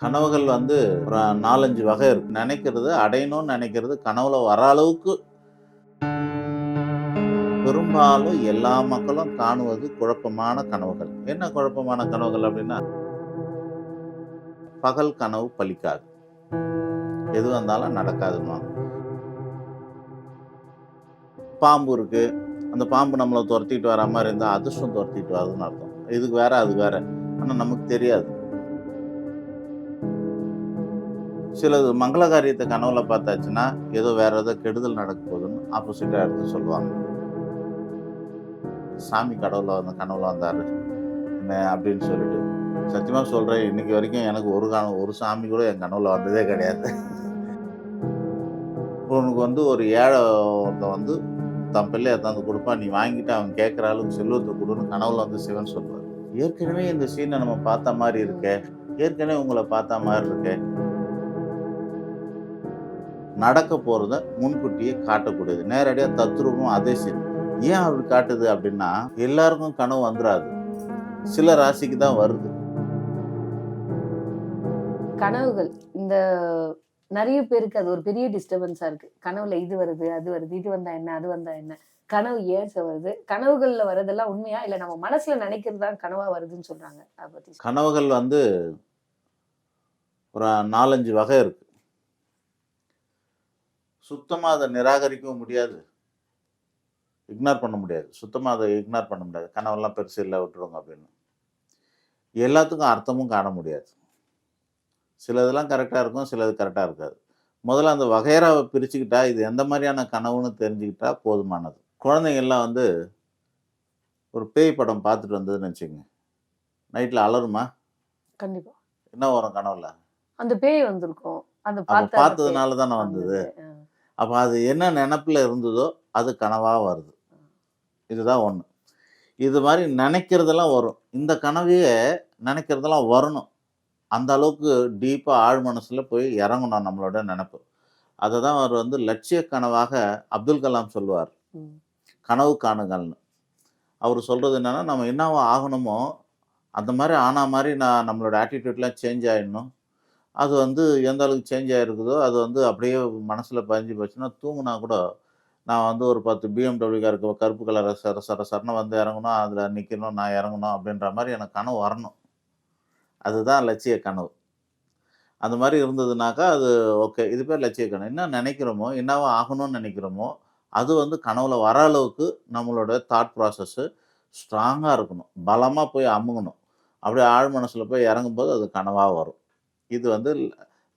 கனவுகள் வந்து ஒரு நாலஞ்சு வகை இருக்கு. நினைக்கிறது அடையணும்னு நினைக்கிறது கனவுல வர அளவுக்கு. பெரும்பாலும் எல்லா மக்களும் காணுவது குழப்பமான கனவுகள். என்ன குழப்பமான கனவுகள் அப்படின்னா பகல் கனவு பலிக்காது எது வந்தாலும் நடக்காதுன்னு பாம்பு இருக்கு. அந்த பாம்பு நம்மளை துரத்திட்டு வர மாதிரி இருந்தால் அதிர்ஷ்டம் துரத்திட்டு வருதுன்னு அர்த்தம். இதுக்கு வேற அது வேற. ஆனால் நமக்கு தெரியாது. சிலது மங்கள காரியத்தை கனவுல பார்த்தாச்சுன்னா ஏதோ வேற ஏதோ கெடுதல் நடக்க போகுதுன்னு ஆப்போசிட்டாக எடுத்து சொல்லுவாங்க. சாமி கடவுள வந்து கனவுல வந்தார். என்ன அப்படின்னு சொல்லிட்டு. சத்தியமாக சொல்கிறேன் இன்னைக்கு வரைக்கும் எனக்கு ஒரு கனவு ஒரு சாமி கூட என் கனவுல வந்ததே கிடையாது. உனக்கு வந்து ஒரு ஏழை ஒருத்தன் வந்து தன் பிள்ளைய தந்து கொடுப்பான் நீ வாங்கிட்டு அவன் கேட்குற அளவுக்கு செல்வத்தை கொடுன்னு கனவுல வந்து சிவன் சொல்லுவார் ஏற்கனவே இந்த சீனை நம்ம பார்த்த மாதிரி இருக்கே. ஏற்கனவே உங்களை பார்த்த மாதிரி இருக்கே. நடக்க போறத முன்கூட்டியே காட்டக்கூடியது. நேரடியா தத்ரூபம் அதே சீன் ஏன் அப்படி காட்டுது அப்படின்னா எல்லாருக்கும் கனவு வந்துடாது சில ராசிக்கு தான் வருது. கனவுகள். இந்த நிறைய பேருக்கு அது ஒரு பெரிய டிஸ்டர்பன்ஸா இருக்கு. கனவுல இது வருது அது வருது இது வந்தா என்ன அது வந்தா என்ன. கனவு ஏன் சார் வருது? கனவுகள்ல வர்றதெல்லாம் உண்மையா? இல்ல நம்ம மனசுல நினைக்கிறது தான் கனவா வருதுன்னு சொல்றாங்க. அதை பத்தி. கனவுகள் வந்து ஒரு நாலஞ்சு வகை இருக்கு. சுத்தமா அதை நிராகரிக்கவும் முடியாது. இக்னார் பண்ண முடியாது. சுத்தமா அதை இக்னார் பண்ண முடியாது. கனவெல்லாம் பெருசு இல்லை விட்டுருங்க அப்படின்னு. எல்லாத்துக்கும் அர்த்தமும் காண முடியாது. சிலதெல்லாம் கரெக்டாக இருக்கும் சிலது கரெக்டாக இருக்காது. முதல்ல அந்த வகையறாவை பிரிச்சுக்கிட்டா இது எந்த மாதிரியான கனவுன்னு தெரிஞ்சுக்கிட்டா போதுமானது. குழந்தைங்கள்லாம் வந்து ஒரு பேய் படம் பார்த்துட்டு வந்ததுன்னு வச்சுக்கோங்க. நைட்டில் அலருமா? கண்டிப்பா. என்ன வரும் கனவுல? அந்த பேய் வந்திருக்கும். அந்த பார்த்ததுனால தானே வந்தது. அப்ப அது என்ன நினப்புல இருந்ததோ அது கனவா வருது. இதுதான் ஒண்ணு. இது மாதிரி நினைக்கிறதெல்லாம் வரும். இந்த கனவையே நினைக்கிறதெல்லாம் வரணும். அந்த அளவுக்கு டீப்பா ஆழ் மனசுல போய் இறங்கணும் நம்மளோட நினைப்பு. அதை தான் அவர் வந்து லட்சிய கனவாக அப்துல் கலாம் சொல்லுவார். கனவு காணுங்கள்னு. அவர் சொல்றது என்னன்னா நம்ம என்னவா ஆகணுமோ அந்த மாதிரி ஆனா மாதிரி நான் நம்மளோட ஆட்டிடியூட்லாம் சேஞ்ச் ஆயிடணும். அது வந்து எந்த அளவுக்கு சேஞ்ச் ஆகிருக்குதோ அது வந்து அப்படியே மனசில் பதிஞ்சு போச்சுன்னா தூங்கினா கூட நான் வந்து ஒரு பத்து பிஎம்டபிள்யூ காருக்கு கருப்பு கலர் சர சர சரணம் வந்து இறங்கணும் அதில் நிற்கணும் நான் இறங்கணும் அப்படின்ற மாதிரி எனக்கு கனவு வரணும். அதுதான் லட்சிய கனவு. அந்த மாதிரி இருந்ததுனாக்கா அது ஓகே. இது பேர் லட்சிய கனவு. என்ன நினைக்கிறோமோ என்னவோ ஆகணும்னு நினைக்கிறோமோ அது வந்து கனவுல வர அளவுக்கு நம்மளோட தாட் ப்ராசஸ்ஸு ஸ்ட்ராங்காக இருக்கணும். பலமாக போய் அமுங்கணும் அப்படியே ஆழ் மனசில் போய் இறங்கும்போது அது கனவாக வரும். இது வந்து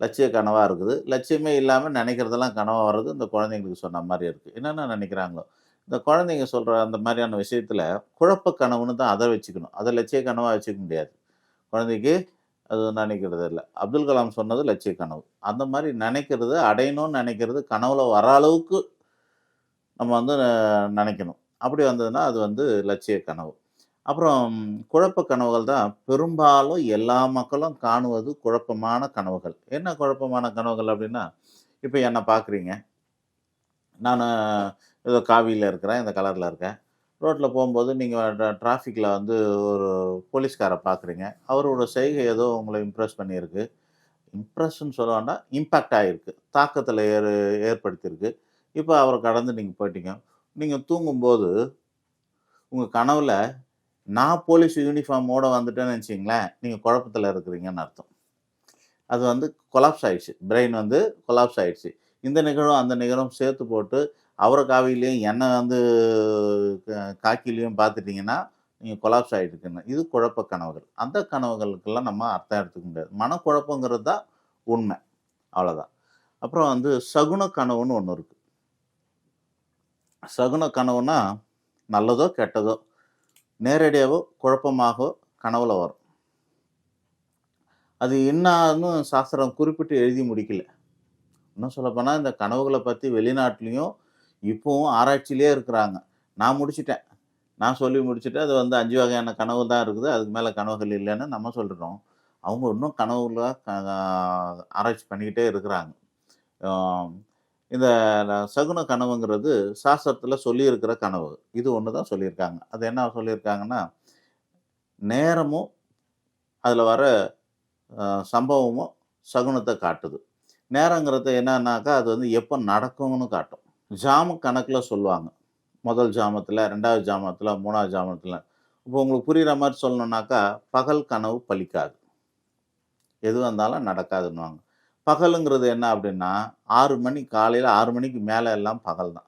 லட்சிய கனவாக இருக்குது. லட்சியமே இல்லாமல் நினைக்கிறதெல்லாம் கனவாக வர்றது இந்த குழந்தைங்களுக்கு சொன்ன மாதிரி இருக்குது என்னென்ன நினைக்கிறாங்களோ இந்த குழந்தைங்க சொல்கிற அந்த மாதிரியான விஷயத்தில் குழப்ப கனவுன்னு தான் அதை வச்சுக்கணும். அதை லட்சிய கனவாக வச்சுக்க முடியாது. குழந்தைக்கு அது நினைக்கிறது இல்லை. அப்துல் கலாம் சொன்னது லட்சிய கனவு. அந்த மாதிரி நினைக்கிறது அடையணும்னு நினைக்கிறது கனவுல வர அளவுக்கு நம்ம வந்து நினைக்கணும். அப்படி வந்ததுன்னா அது வந்து லட்சிய கனவு. அப்புறம் குழப்ப கனவுகள் தான் பெரும்பாலும் எல்லா மக்களும் காணுவது குழப்பமான கனவுகள். என்ன குழப்பமான கனவுகள் அப்படின்னா இப்போ என்னை பார்க்குறீங்க நான் ஏதோ காவியில் இருக்கிறேன் இந்த கலரில் இருக்கேன். ரோட்டில் போகும்போது நீங்கள் டிராஃபிக்கில் வந்து ஒரு போலீஸ்காரை பார்க்குறீங்க அவரோட செய்கை ஏதோ உங்களை இம்ப்ரெஸ் பண்ணியிருக்கு. இம்ப்ரெஸ்ன்னு சொல்ல வேண்டாம் இம்பேக்ட் ஆகிருக்கு தாக்கத்தில் ஏறு ஏற்படுத்தியிருக்கு. இப்போ அவரை கடந்து நீங்கள் போயிட்டீங்க. நீங்கள் தூங்கும்போது உங்கள் கனவில் நான் போலீஸ் யூனிஃபார்மோட வந்துட்டேன்னு வச்சிங்களேன் நீங்கள் குழப்பத்தில் இருக்கிறீங்கன்னு அர்த்தம். அது வந்து கொலாப்ஸ் ஆயிடுச்சு. பிரெயின் வந்து கொலாப்ஸ் ஆயிடுச்சு. இந்த நிகழும் அந்த நிகழும் சேர்த்து போட்டு அவரை காவிலையும் எண்ணெய் வந்து க- காக்கிலையும் பார்த்துட்டிங்கன்னா நீங்கள் கொலாப்ஸ் ஆகிட்டுருக்குன்னு இது குழப்ப கனவுகள். அந்த கனவுகளுக்கெல்லாம் நம்ம அர்த்தம் எடுத்துக்க முடியாது. மனக்குழப்பங்கிறது தான் உண்மை. அவ்வளோதான் அப்புறம் வந்து சகுன கனவுன்னு ஒன்று இருக்குது சகுன கனவுனா நல்லதோ கெட்டதோ நேரடியாகவோ குழப்பமாகவோ கனவுல வரும். அது என்னான்னு சாஸ்திரம் குறிப்பிட்டு எழுதி முடிக்கல. இன்னும் சொல்லப்போனால் இந்த கனவுகளை பற்றி வெளிநாட்டிலையும் இப்போவும் ஆராய்ச்சியிலே இருக்கிறாங்க. நான் முடிச்சிட்டேன். நான் சொல்லி முடிச்சுட்டு அது வந்து அஞ்சு வகையான கனவு தான் இருக்குது. அதுக்கு மேலே கனவுகள் இல்லைன்னு நம்ம சொல்லிடுறோம் அவங்க இன்னும் கனவுல க- ஆராய்ச்சி பண்ணிக்கிட்டே இருக்கிறாங்க. இந்த சகுன கனவுங்கிறது சாஸ்திரத்தில் சொல்லியிருக்கிற கனவு. இது ஒன்று தான் சொல்லியிருக்காங்க. அது என்ன சொல்லியிருக்காங்கன்னா நேரமும் அதில் வர சம்பவமும் சகுனத்தை காட்டுது. நேரங்கிறது என்னன்னாக்கா அது வந்து எப்போ நடக்கும்னு காட்டும். ஜாம கணக்கில் சொல்லுவாங்க. முதல் ஜாமத்தில் ரெண்டாவது ஜாமத்தில் மூணாவது ஜாமத்தில். இப்போ உங்களுக்கு புரிகிற மாதிரி சொல்லணுன்னாக்கா பகல் கனவு பலிக்காது எது வந்தாலும் நடக்காதுன்னுவாங்க. பகலுங்கிறது என்ன அப்படின்னா ஆறு மணி காலையில் ஆறு மணிக்கு மேலே எல்லாம் பகல் தான்.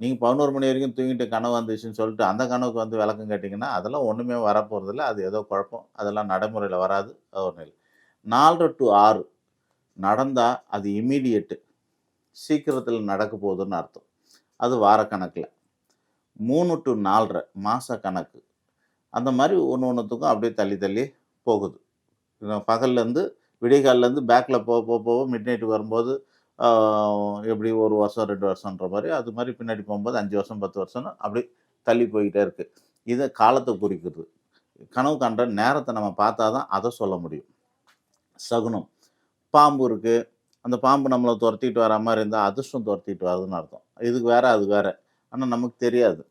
நீங்கள் பதினோரு மணி வரைக்கும் தூங்கிட்டு கனவு வந்துச்சுன்னு சொல்லிட்டு அந்த கனவுக்கு வந்து விளக்கம் கேட்டிங்கன்னா அதெல்லாம் ஒன்றுமே வரப்போகிறதில்ல அது ஏதோ குழப்பம். அதெல்லாம் நடைமுறையில் வராது. அது ஒன்றும் இல்லை நாலரை டு ஆறு நடந்தால் அது இமீடியட்டு சீக்கிரத்தில் நடக்க போகுதுன்னு அர்த்தம். அது வாரக்கணக்கில் மூணு டு நாலரை மாத கணக்கு. அந்த மாதிரி ஒன்று ஒன்றுத்துக்கும் அப்படியே தள்ளி தள்ளி போகுது. பகல்லேருந்து விடிகால்லேருந்து பேக்கில் போக போக போக மிட் நைட்டு வரும்போது எப்படி ஒரு வருஷம் ரெண்டு வருஷன்ற மாதிரி அது மாதிரி பின்னாடி போகும்போது அஞ்சு வருஷம் பத்து வருஷம்னு அப்படி தள்ளி போய்கிட்டே இருக்குது இதை காலத்தை குறிக்கிறது கனவு கண்ட நேரத்தை நம்ம பார்த்தா தான் அதை சொல்ல முடியும். சகுனம். பாம்பு இருக்குது அந்த பாம்பு நம்மளை துரத்திட்டு வர மாதிரி இருந்தால் அதிர்ஷ்டம் துரத்திட்டு வருதுன்னு அர்த்தம். இதுக்கு வேறு அது வேறு. ஆனால் நமக்கு தெரியாது.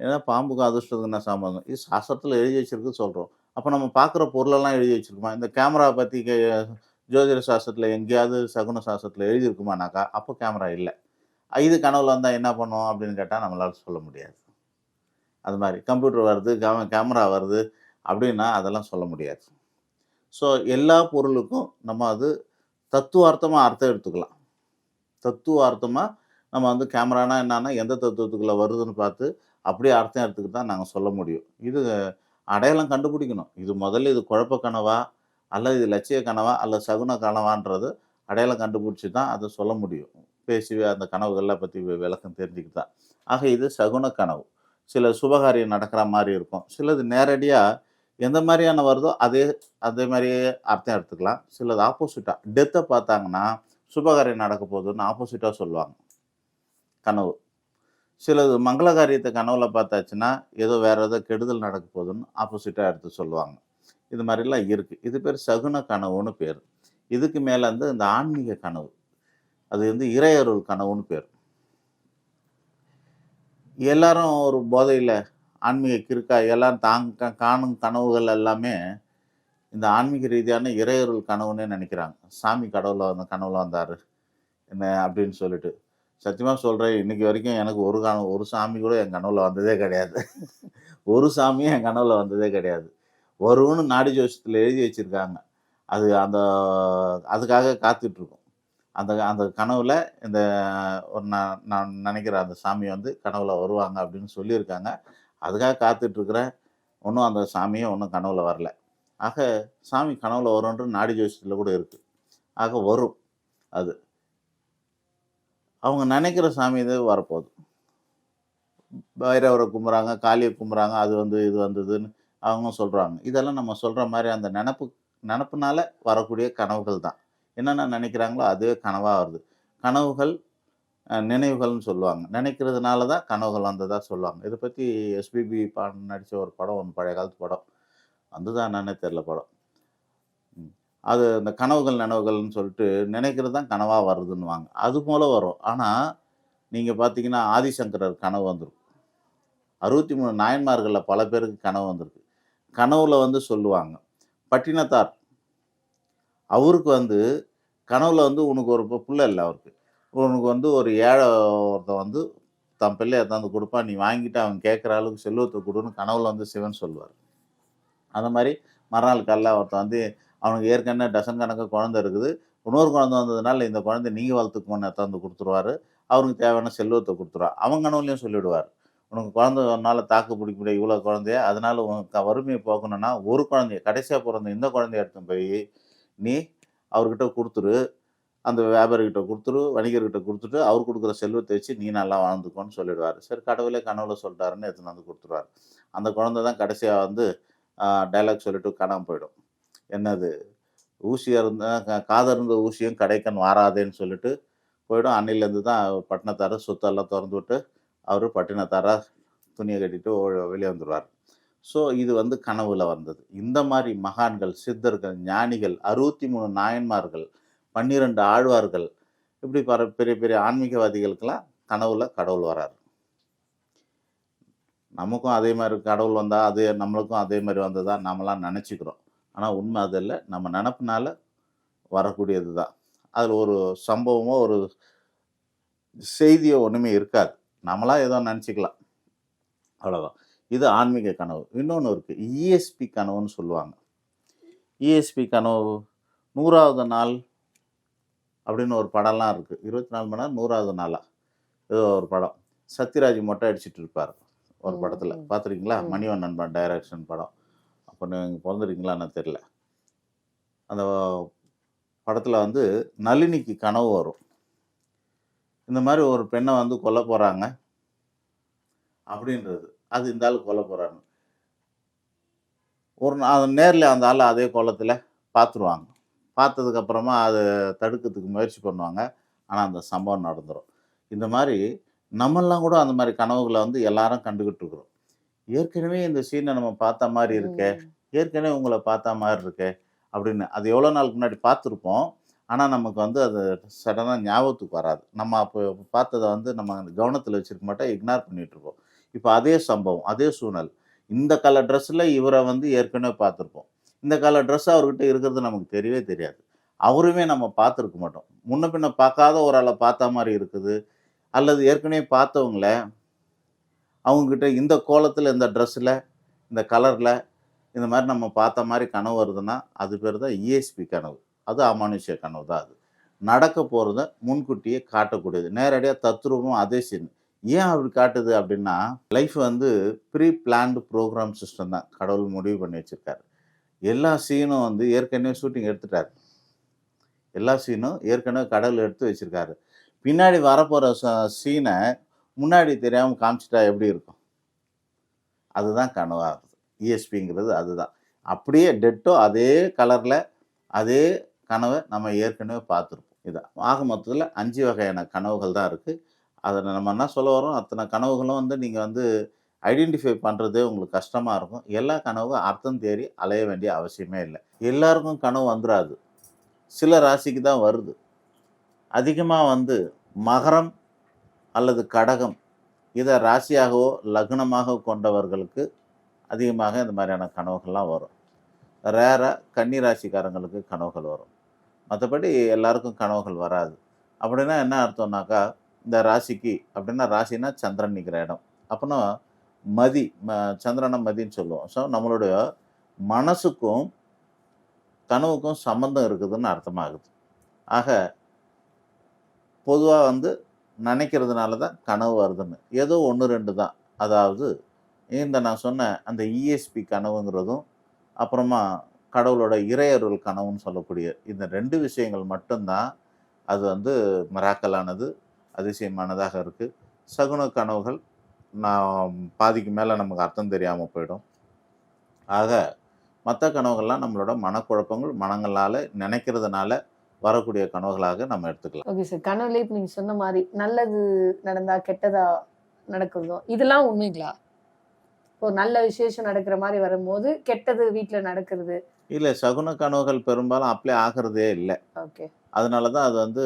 ஏன்னா பாம்புக்கும் அதிர்ஷ்டத்துக்கு என்ன சம்பந்தம்? இது சாஸ்திரத்தில் எழுதி வச்சிருக்கு சொல்கிறோம் அப்போ நம்ம பார்க்குற பொருளெல்லாம் எழுதி வச்சிருக்கோமா? இந்த கேமரா பற்றி ஜோதிட சாஸ்திரத்தில் எங்கேயாவது சகுன சாஸ்திரத்தில் எழுதியிருக்குமானாக்கா அப்போ கேமரா இல்லை. இது கனவுல வந்தால் என்ன பண்ணுவோம் அப்படின்னு கேட்டால் நம்மளால் சொல்ல முடியாது. அது மாதிரி கம்ப்யூட்டர் வருது கேம கேமரா வருது அப்படின்னா அதெல்லாம் சொல்ல முடியாது. ஸோ எல்லா பொருளுக்கும் நம்ம அது தத்துவார்த்தமாக அர்த்தம் எடுத்துக்கலாம். தத்துவார்த்தமாக நம்ம வந்து கேமரானா என்னன்னா எந்த தத்துவத்துக்குள்ளே வருதுன்னு பார்த்து அப்படியே அர்த்தம் எடுத்துக்கிட்டு தான் நாங்கள் சொல்ல முடியும். இது அடையாளம் கண்டுபிடிக்கணும். இது முதல்ல இது குழப்ப கனவா? அல்லது இது லட்சிய கனவா? அல்லது சகுன கனவான்றது அடையாளம் கண்டுபிடிச்சி தான் அதை சொல்ல முடியும். பேசி அந்த கனவுகளை பற்றி விளக்கம் தெரிஞ்சுக்கிட்டு தான். ஆக இது சகுன கனவு. சில சுபகாரியம் நடக்கிற மாதிரி இருக்கும். சிலது நேரடியாக எந்த மாதிரியான வருதோ அதே அதே மாதிரியே அர்த்தம் எடுத்துக்கலாம். சிலது ஆப்போசிட்டாக டெத்தை பார்த்தாங்கன்னா சுபகாரியம் நடக்க போகுதுன்னு ஆப்போசிட்டாக சொல்லுவாங்க. கனவு. சிலது மங்கள காரியத்தை கனவுல பார்த்தாச்சுன்னா ஏதோ வேற ஏதோ கெடுதல் நடக்க போகுதுன்னு ஆப்போசிட்டாக எடுத்து சொல்லுவாங்க. இது மாதிரிலாம் இருக்குது இது பேர் சகுன கனவுன்னு பேர். இதுக்கு மேலே வந்து இந்த ஆன்மீக கனவு. அது வந்து இறையருள் கனவுன்னு பேர். எல்லாரும் ஒரு போதையில் ஆன்மீக கிறுக்கா எல்லாம் தாங்க காணும் கனவுகள் எல்லாமே இந்த ஆன்மீக ரீதியான இறையருள் கனவுன்னே நினைக்கிறாங்க. சாமி கடவுள வந்த கனவுல வந்தார். என்ன அப்படின்னு சொல்லிட்டு. சத்தியமாக சொல்கிறேன் இன்றைக்கி வரைக்கும் எனக்கு ஒரு கனவு ஒரு சாமி கூட என் கனவில் வந்ததே கிடையாது. ஒரு சாமியும் என் கனவில் வந்ததே கிடையாது. வரும்னு நாடி ஜோசியத்தில் எழுதி வச்சுருக்காங்க. அது அந்த அதுக்காக காத்துட்ருக்கோம். அந்த அந்த கனவில் இந்த ஒரு நான் நான் நினைக்கிற அந்த சாமி வந்து கனவில் வருவாங்க அப்படின்னு சொல்லியிருக்காங்க. அதுக்காக காத்துட்ருக்குறேன் ஒன்றும் அந்த சாமியும் ஒன்றும் கனவில் வரல. ஆக சாமி கனவில் வரும்ன்ற நாடி ஜோசியத்தில் கூட இருக்குது ஆக வரும் அது. அவங்க நினைக்கிற சாமி இது வரப்போகுது. பைரவரை கும்புறாங்க காளியை கும்புறாங்க அது வந்து இது வந்ததுன்னு அவங்க சொல்கிறாங்க இதெல்லாம் நம்ம சொல்கிற மாதிரி அந்த நினப்பு நினப்புனால வரக்கூடிய கனவுகள் தான். என்னென்ன நினைக்கிறாங்களோ அதுவே கனவாக வருது. கனவுகள் நினைவுகள்னு சொல்லுவாங்க. நினைக்கிறதுனால தான் கனவுகள் வந்ததாக சொல்லுவாங்க. இதை பற்றி எஸ்பிபி பாடம் நடித்த ஒரு படம் ஒன்று பழைய காலத்து படம். வந்துதான் என்னன்னே தெரில படம். அது இந்த கனவுகள் நனவுகள்னு சொல்லிட்டு நினைக்கிறது தான் கனவாக வருதுன்னுவாங்க. அது போல் வரும். ஆனால் நீங்கள் பார்த்தீங்கன்னா ஆதிசங்கரர் கனவு வந்திருக்கும். அறுபத்தி மூணு நாயன்மார்களில் பல பேருக்கு கனவு வந்திருக்கு. கனவுல வந்து சொல்லுவாங்க பட்டினத்தார் அவருக்கு வந்து கனவுல வந்து உனக்கு ஒரு பிள்ளை இல்லை அவருக்கு. உனக்கு வந்து ஒரு ஏழை ஒருத்தன் வந்து தன் பிள்ளையை தந்து கொடுப்பான் நீ வாங்கிட்டு அவன் கேட்குற அளவுக்கு செல்வத்தை கொடுன்னு கனவுல வந்து சிவன் சொல்லுவார். அந்த மாதிரி மறுநாள் காலைல ஒருத்தன் வந்து அவனுக்கு ஏற்கனவே டசன் கணக்கு குழந்தை இருக்குது. இன்னொரு குழந்தை வந்ததுனால இந்த குழந்தை நீங்கள் வளர்த்துக்கோன்னு தந்து கொடுத்துருவாரு. அவருக்கு தேவையான செல்வத்தை கொடுத்துருவார் அவங்க கனவுலையும் சொல்லிவிடுவார் உனக்கு குழந்தை ஒன்றால் தாக்கு பிடிக்க முடியாது இவ்வளோ குழந்தைய அதனால் உனக்கு வறுமையை போக்கணும்னா ஒரு குழந்தைய கடைசியாக பிறந்த இந்த குழந்தைய எடுத்து போய் நீ அவர்கிட்ட கொடுத்துரு. அந்த வியாபாரிகிட்ட கொடுத்துரு வணிகர்கிட்ட கொடுத்துட்டு அவர் கொடுக்குற செல்வத்தை வச்சு நீ நல்லா வாழ்ந்துக்கோன்னு சொல்லிடுவார். சரி கடவுளே கனவுல சொல்லிட்டாருன்னு எடுத்துன்னு வந்து கொடுத்துருவார். அந்த குழந்தை தான் கடைசியாக வந்து டைலாக் சொல்லிட்டு காணாமல் போயிடும். என்னது? ஊசியாக இருந்தால் க- இருந்த ஊசியும் கடைக்கன் வாராதேன்னு சொல்லிட்டு போயிடும். அன்னையிலேருந்து தான் பட்டினத்தார சொத்தெல்லாம் திறந்து விட்டு அவர் பட்டினத்தாரா துணியை கட்டிட்டு வெளியே வந்துடுவார். ஸோ இது வந்து கனவுல வந்தது. இந்த மாதிரி மகான்கள் சித்தர்கள் ஞானிகள் அறுபத்தி மூணு நாயன்மார்கள் பன்னிரெண்டு ஆழ்வார்கள் இப்படி பர பெரிய பெரிய ஆன்மீகவாதிகளுக்கெல்லாம் கனவுல கடவுள் வராரு. நமக்கும் அதே மாதிரி கடவுள் வந்தால் அதே நம்மளுக்கும் அதே மாதிரி வந்ததா நம்மளாம் நினச்சிக்கிறோம். ஆனால் உண்மை அது இல்லை. நம்ம நினப்புனால வரக்கூடியது தான். அதில் ஒரு சம்பவமோ ஒரு செய்தியோ ஒன்றுமே இருக்காது. நம்மளா ஏதோ நினச்சிக்கலாம். அவ்வளோதான் இது ஆன்மீக கனவு. இன்னொன்று இருக்குது இஎஸ்பி கனவுன்னு சொல்லுவாங்க. இஎஸ்பி கனவு நூறாவது நாள் அப்படின்னு ஒரு படம்லாம் இருக்குது இருபத்தி நாலு மணி நேரம் நூறாவது நாளா? ஏதோ ஒரு படம். சத்யராஜ் மொட்டை அடிச்சிட்டு இருப்பார். ஒரு படத்தில். பார்த்துருக்கீங்களா. மணிவண்ணன் டைரக்ஷன் படம். பண்ணுவீங்க பிறந்துருக்கீங்களான்னு பிறந்திருக்கீங்களான்னு தெரில அந்த படத்தில் வந்து நளினிக்கு கனவு வரும். இந்த மாதிரி ஒரு பெண்ணை வந்து கொல்ல போகிறாங்க அப்படின்றது. அது இந்த ஆள் கொல்ல போகிறாங்க ஒரு நாள் நேரில் அந்த ஆள் அதே கோலத்தில் பார்த்துருவாங்க பார்த்ததுக்கப்புறமா அதை தடுக்கிறதுக்கு முயற்சி பண்ணுவாங்க. ஆனால் அந்த சம்பவம் நடந்துடும் இந்த மாதிரி நம்மெல்லாம் கூட அந்த மாதிரி கனவுகளை வந்து எல்லாரும் கண்டுகிட்டு இருக்கிறோம். ஏற்கனவே இந்த சீனை நம்ம பார்த்த மாதிரி இருக்கே. ஏற்கனவே உங்களை பார்த்த மாதிரி இருக்கே. அப்படின்னு அது எவ்வளோ நாளுக்கு முன்னாடி பார்த்துருப்போம். ஆனால் நமக்கு வந்து அது சடனாக ஞாபகத்துக்கு வராது. நம்ம அப்போ பார்த்ததை வந்து நம்ம கவனத்தில் வச்சிருக்க மாட்டோம். இக்னார் பண்ணிட்டு இருப்போம். இப்போ அதே சம்பவம் அதே சூழல் இந்த கலர் ட்ரெஸ்ஸில் இவரை வந்து ஏற்கனவே பார்த்துருப்போம். இந்த கலர் ட்ரெஸ் அவர்கிட்ட இருக்கிறது நமக்கு தெரியவே தெரியாது. அவருமே நம்ம பார்த்துருக்க மாட்டோம். முன்ன பின்ன பார்க்காத ஒரு ஆளை பார்த்த மாதிரி இருக்குது. அல்லது ஏற்கனவே பார்த்தவங்கள அவங்கக்கிட்ட இந்த கோலத்தில் இந்த ட்ரெஸ்ஸில் இந்த கலரில் இந்த மாதிரி நம்ம பார்த்த மாதிரி கனவு வருதுன்னா அது பேர் தான் இஎஸ்பி கனவு. அது அமானுஷ்ய கனவு தான் அது. நடக்க போகிறத முன்கூட்டியே காட்டக்கூடியது. நேரடியாக தத்ரூபம் அதே சீன் ஏன் அப்படி காட்டுது அப்படின்னா லைஃப் வந்து ப்ரீ பிளான்டு ப்ரோக்ராம் சிஸ்டம் தான். கடவுள் முடிவு பண்ணி வச்சுருக்காரு. எல்லா சீனும் வந்து ஏற்கனவே ஷூட்டிங் எடுத்துட்டாரு. எல்லா சீனும் ஏற்கனவே கடவுள் எடுத்து வச்சுருக்காரு. பின்னாடி வரப்போகிற சீனை முன்னாடி தெரியாமல் காமிச்சிட்டா எப்படி இருக்கும்? அதுதான் கனவாகுது இஎஸ்பிங்கிறது அதுதான். அப்படியே டெட்டோ அதே கலரில் அதே கனவை நம்ம ஏற்கனவே பார்த்துருப்போம். இதான். ஆக மொத்தத்தில் அஞ்சு வகையான கனவுகள் தான் இருக்குது அதில் நம்ம என்ன சொல்ல வரோம்? அத்தனை கனவுகளும் வந்து நீங்கள் வந்து ஐடென்டிஃபை பண்ணுறதே உங்களுக்கு கஷ்டமாக இருக்கும். எல்லா கனவுக்கும் அர்த்தம் தேடி அலைய வேண்டிய அவசியமே இல்லை. எல்லாருக்கும் கனவு வந்துடாது சில ராசிக்கு தான் வருது. அதிகமாக வந்து மகரம் அல்லது கடகம் இதை ராசியாகவோ லக்னமாக கொண்டவர்களுக்கு அதிகமாக இந்த மாதிரியான கனவுகள்லாம் வரும். ரேராக கன்னி ராசிக்காரங்களுக்கு கனவுகள் வரும். மற்றபடி எல்லாருக்கும் கனவுகள் வராது. அப்படின்னா என்ன அர்த்தம்னாக்கா இந்த ராசிக்கு அப்படின்னா ராசினா சந்திரன் நிற்கிற இடம். அப்படின்னா மதி ம சந்திரனை மதின்னு சொல்லுவோம். ஸோ நம்மளுடைய மனசுக்கும் கனவுக்கும் சம்மந்தம் இருக்குதுன்னு அர்த்தமாகுது. ஆக பொதுவாக வந்து நினைக்கிறதுனால தான் கனவு வருதுன்னு. ஏதோ ஒன்று ரெண்டு தான். அதாவது இந்த நான் சொன்ன அந்த இஎஸ்பி கனவுங்கிறதும் அப்புறமா கடவுளோட இறையருள் கனவுன்னு சொல்லக்கூடிய இந்த ரெண்டு விஷயங்கள் மட்டும்தான் அது வந்து மிராக்கலானது அதிசயமானதாக இருக்குது சகுன கனவுகள் நான் பாதிக்கு மேலே நமக்கு அர்த்தம் தெரியாமல் போயிடும். ஆக மற்ற கனவுகள்லாம் நம்மளோட மனக்குழப்பங்கள் மனங்களால் நினைக்கிறதுனால வரக்கூடிய கனவுகளாக நம்ம எடுத்துக்கலாம். ஓகே சார் கனவுல இப்ப நீங்க சொன்ன மாதிரி நல்லது நடந்தா கெட்டதா நடக்கிறதோ இதெல்லாம் உண்மைங்களா? இப்போ நல்ல விசேஷம் நடக்கிற மாதிரி வரும்போது கெட்டது வீட்ல நடக்கிறது. இல்லை சகுன கனவுகள் பெரும்பாலும் அப்ளை ஆகிறதே இல்லை. ஓகே அதனால தான் அது வந்து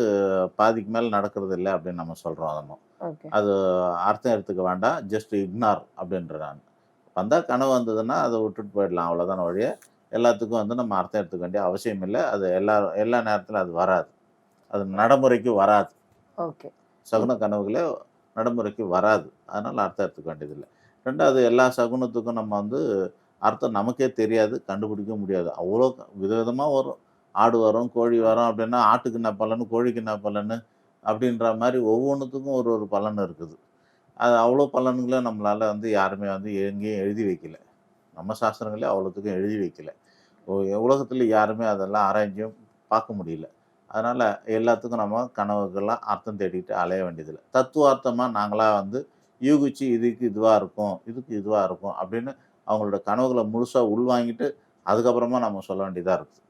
பாதிக்கு மேலே நடக்கிறது இல்லை அப்படின்னு நம்ம சொல்கிறோம் ஓகே அது அர்த்தம் எடுத்துக்க வேண்டாம். ஜஸ்ட் இக்னார் அப்படின்ற நான். வந்தால் கனவு வந்ததுன்னா அதை விட்டுட்டு போயிடலாம். அவ்வளோதான் வழிய எல்லாத்துக்கும் வந்து நம்ம அர்த்தம் எடுத்துக்க வேண்டிய அவசியம் இல்லை. அது எல்லா எல்லா நேரத்திலும் அது வராது. அது நடைமுறைக்கு வராது. ஓகே. சகுன கனவுகளே நடைமுறைக்கு வராது. அதனால் அர்த்தம் எடுத்துக்க வேண்டியதில்லை. ரெண்டாவது எல்லா சகுனத்துக்கும் நம்ம வந்து அர்த்தம் நமக்கே தெரியாது கண்டுபிடிக்க முடியாது. அவ்வளோ விதவிதமாக வரும் ஆடு வரும் கோழி வரும் அப்படின்னா ஆட்டுக்கு என்ன பலன் கோழிக்கு என்ன பலன் அப்படின்ற மாதிரி ஒவ்வொன்றுத்துக்கும் ஒரு ஒரு பலன் இருக்குது. அது அவ்வளோ பலன்களை நம்மளால் வந்து யாருமே வந்து எங்கேயும் எழுதி வைக்கல. நம்ம சாஸ்திரங்களே அவ்வளோத்துக்கும் எழுதி வைக்கல. உலகத்தில் யாருமே அதெல்லாம் ஆராய்ஞ்சும் பார்க்க முடியல. அதனால் எல்லாத்துக்கும் நம்ம கனவுகள்லாம் அர்த்தம் தேடிட்டு அலைய வேண்டியதில்லை. தத்துவார்த்தமாக நாங்களாக வந்து யூகிச்சு இதுக்கு இதுவாக இருக்கும் இதுக்கு இதுவாக இருக்கும் அப்படின்னு அவங்களோட கனவுகளை முழுசாக உள்வாங்கிட்டு அதுக்கப்புறமா நம்ம சொல்ல வேண்டியதாக இருக்குது